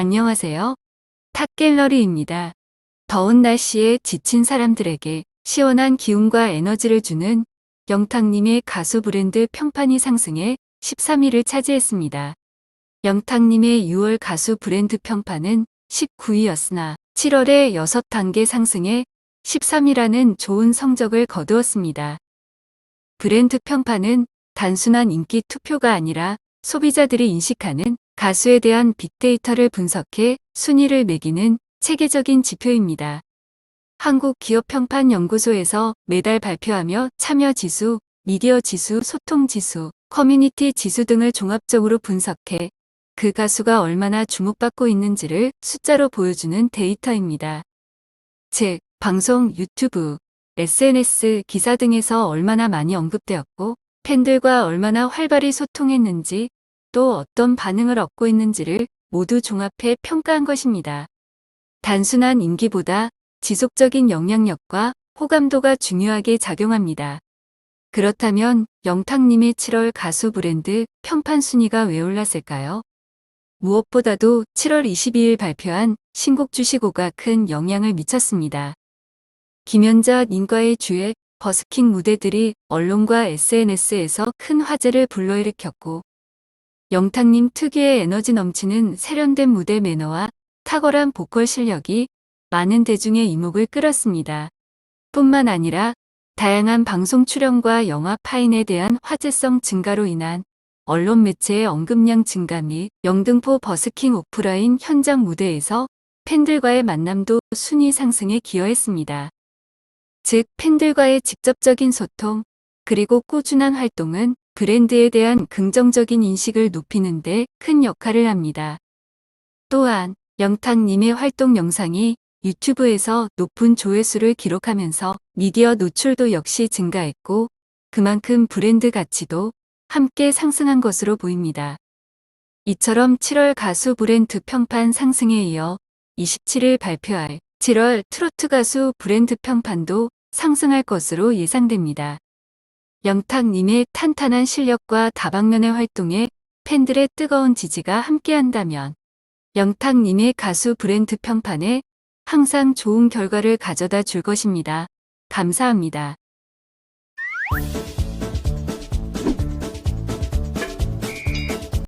안녕하세요. 탑갤러리입니다. 더운 날씨에 지친 사람들에게 시원한 기운과 에너지를 주는 영탁님의 가수 브랜드 평판이 상승해 13위를 차지했습니다. 영탁님의 6월 가수 브랜드 평판은 19위였으나 7월에 6단계 상승해 13위라는 좋은 성적을 거두었습니다. 브랜드 평판은 단순한 인기 투표가 아니라 소비자들이 인식하는 가수에 대한 빅데이터를 분석해 순위를 매기는 체계적인 지표입니다. 한국기업평판연구소에서 매달 발표하며 참여 지수, 미디어 지수, 소통 지수, 커뮤니티 지수 등을 종합적으로 분석해 그 가수가 얼마나 주목받고 있는지를 숫자로 보여주는 데이터입니다. 즉, 방송, 유튜브, SNS, 기사 등에서 얼마나 많이 언급되었고, 팬들과 얼마나 활발히 소통했는지, 또 어떤 반응을 얻고 있는지를 모두 종합해 평가한 것입니다. 단순한 인기보다 지속적인 영향력과 호감도가 중요하게 작용합니다. 그렇다면 영탁님의 7월 가수 브랜드 평판 순위가 왜 올랐을까요? 무엇보다도 7월 22일 발표한 신곡 주시고가 큰 영향을 미쳤습니다. 김연자 님과의 주액 버스킹 무대들이 언론과 SNS에서 큰 화제를 불러일으켰고 영탁님 특유의 에너지 넘치는 세련된 무대 매너와 탁월한 보컬 실력이 많은 대중의 이목을 끌었습니다. 뿐만 아니라 다양한 방송 출연과 영화 파인에 대한 화제성 증가로 인한 언론 매체의 언급량 증가 및 영등포 버스킹 오프라인 현장 무대에서 팬들과의 만남도 순위 상승에 기여했습니다. 즉, 팬들과의 직접적인 소통, 그리고 꾸준한 활동은 브랜드에 대한 긍정적인 인식을 높이는 데 큰 역할을 합니다. 또한 영탁님의 활동 영상이 유튜브에서 높은 조회수를 기록하면서 미디어 노출도 역시 증가했고 그만큼 브랜드 가치도 함께 상승한 것으로 보입니다. 이처럼 7월 가수 브랜드 평판 상승에 이어 27일 발표할 7월 트로트 가수 브랜드 평판도 상승할 것으로 예상됩니다. 영탁님의 탄탄한 실력과 다방면의 활동에 팬들의 뜨거운 지지가 함께한다면 영탁님의 가수 브랜드 평판에 항상 좋은 결과를 가져다 줄 것입니다. 감사합니다.